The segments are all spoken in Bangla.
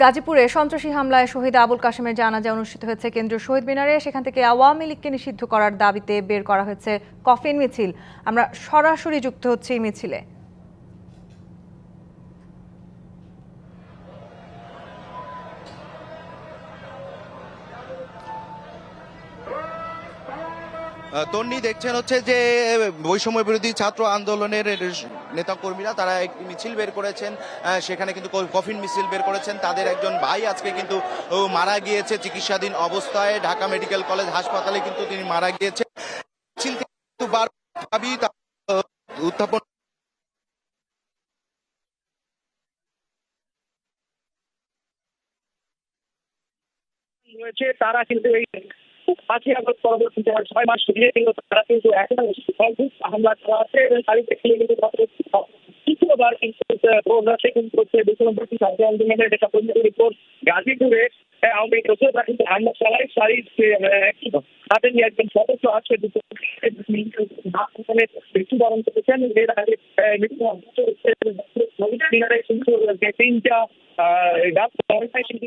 গাজীপুরে সন্ত্রাসী হামলায় শহীদ আবুল কাশেমের জানাজা অনুষ্ঠিত হয়েছে কেন্দ্রীয় শহীদ মিনারে। সেখান থেকে আওয়ামী লীগকে নিষিদ্ধ করার দাবিতে বের করা হয়েছে কফিন মিছিল। আমরা সরাসরি যুক্ত হচ্ছি মিছিলে। তন্নি দেখছেন হচ্ছে যে বৈষম্য বিরোধী ছাত্র আন্দোলনের নেতা কর্মীরা তারা একটি মিছিল বের করেছেন। সেখানে কিন্তু কফিন মিছিল বের করেছেন। তাদের একজন ভাই আজকে কিন্তু মারা গিয়েছে চিকিৎসাধীন অবস্থায়। ঢাকা মেডিকেল কলেজ হাসপাতালে কিন্তু তিনি মারা গিয়েছেন। মিছিল উত্থাপন রয়েছে তারা কিন্তু এই পাঁচই আগস্ট পরবর্তীতে আর ছয় মাস ধরে কিন্তু তারা কিন্তু এখনও সর্বোচ্চ হামলা চালাচ্ছে এবং তারিখে খেলে কিন্তু গত তৃতীয়বার কিন্তু প্রোগ্রাসে কিন্তু হচ্ছে বিশ্বনব্বই ছাত্র আন্দোলনের একটা পরিণতির রিপোর্ট গাজীপুরে আহ, আওয়ামী লীগ দোষরা কিন্তু হামলা চালায়। শারীর তাদের নিয়ে একজন সদস্য আছে দুটো হাসপাতালে মৃত্যুবরণ করেছেন। এর আগে আহ, মৃত্যু নবীন মিনারে কিন্তু যে তিনটা আহ, গাছ অবস্থায় কিন্তু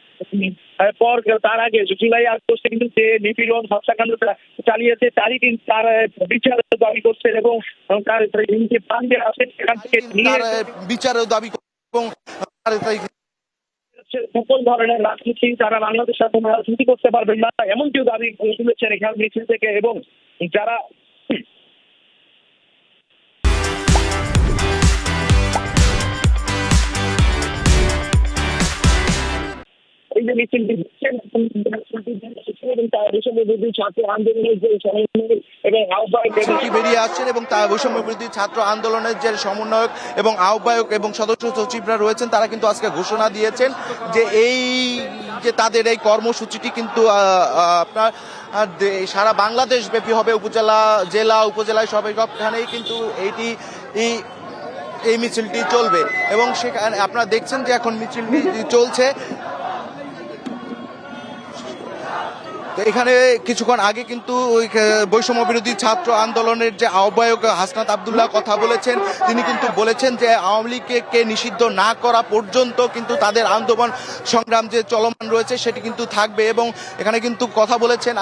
পর তার আগে জুলাই আগস্টে কিন্তু যে নিপীড়ন হত্যাকাণ্ডটা চালিয়েছে তারই কিন্তু তার বিচার দাবি এবং তার যে আছে সেখান থেকে নিয়ে দাবি এবং সকল ধরনের রাজনীতি তারা বাংলাদেশের সাথে রাজনীতি করতে পারবেন না এমন কেউ দাবি তুলেছেন এখানে মিছিল থেকে এবং যারা এবং মিছিলটি বেরিয়ে আসছেন এবং তার বৈষম্য বিরোধী ছাত্র আন্দোলনের যে সমন্বয়ক এবং আহ্বায়ক এবং সদস্য সচিবরা রয়েছেন, তারা কিন্তু আজকে ঘোষণা দিয়েছেন যে এই যে তাদের এই কর্মসূচিটি কিন্তু আপনার সারা বাংলাদেশ ব্যাপী হবে, উপজেলা, জেলা, উপজেলায় সবাই সবখানেই কিন্তু এইটি, এই এই মিছিলটি চলবে। এবং সেখানে আপনারা দেখছেন যে এখন মিছিলটি চলছে। তো এখানে কিছুক্ষণ আগে কিন্তু ওই বৈষম্য বিরোধী ছাত্র আন্দোলনের যে আহ্বায়ক হাসনাত আবদুল্লাহ কথা বলেছেন, তিনি কিন্তু বলেছেন যে আওয়ামী লীগকে নিষিদ্ধ না করা পর্যন্ত কিন্তু তাদের আন্দোলন সংগ্রাম যে চলমান রয়েছে সেটি কিন্তু থাকবে এবং এখানে কিন্তু কথা বলেছেন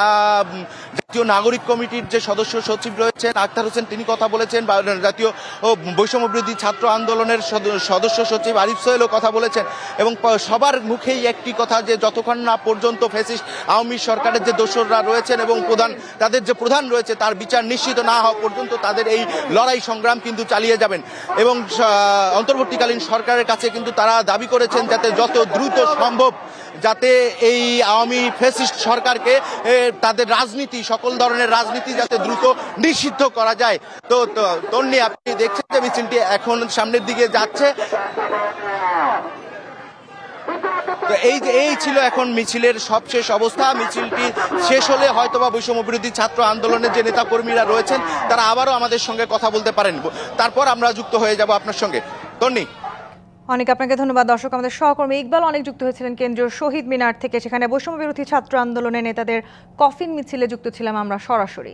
জাতীয় নাগরিক কমিটির যে সদস্য সচিব রয়েছেন আক্তার হোসেন, তিনি কথা বলেছেন। জাতীয়, ও বৈষম্য বিরোধী ছাত্র আন্দোলনের সদ- সদস্য সচিব আরিফ সোহেলও কথা বলেছেন। এবং সবার মুখেই একটি কথা যে, যতক্ষণ না পর্যন্ত ফেসিস্ট আওয়ামী সরকারের যে দোসররা রয়েছেন এবং প্রধান, তাদের যে প্রধান রয়েছে, তার বিচার নিশ্চিত না হওয়া পর্যন্ত তাদের এই লড়াই সংগ্রাম কিন্তু চালিয়ে যাবেন। এবং অন্তর্বর্তীকালীন সরকারের কাছে কিন্তু তারা দাবি করেছেন যাতে যত দ্রুত সম্ভব যাতে এই আওয়ামী ফেসিস্ট সরকারকে তাদের রাজনীতি সকল ধরনের রাজনীতি যাতে দ্রুত নিষিদ্ধ করা যায়। তো তন্নি, আপনি দেখছেন যে মিছিলটি এখন সামনের দিকে যাচ্ছে। তো এই যে, এই ছিল এখন মিছিলের সবশেষ অবস্থা। মিছিলটি শেষ হলে হয়তোবা বৈষম্য বিরোধী ছাত্র আন্দোলনের যে নেতা কর্মীরা রয়েছেন, তারা আবারও আমাদের সঙ্গে কথা বলতে পারেন। তারপর আমরা যুক্ত হয়ে যাব আপনার সঙ্গে। তন্নি। অনেক আপনাকে ধন্যবাদ, দর্শক আমাদের সহকর্মী ইকবাল অনেক যুক্ত হয়েছিলেন কেন্দ্রীয় শহীদ মিনার থেকে, সেখানে বৈষম্য বিরোধী ছাত্র আন্দোলনের নেতাদের কফিন মিছিলে যুক্ত ছিলাম আমরা সরাসরি।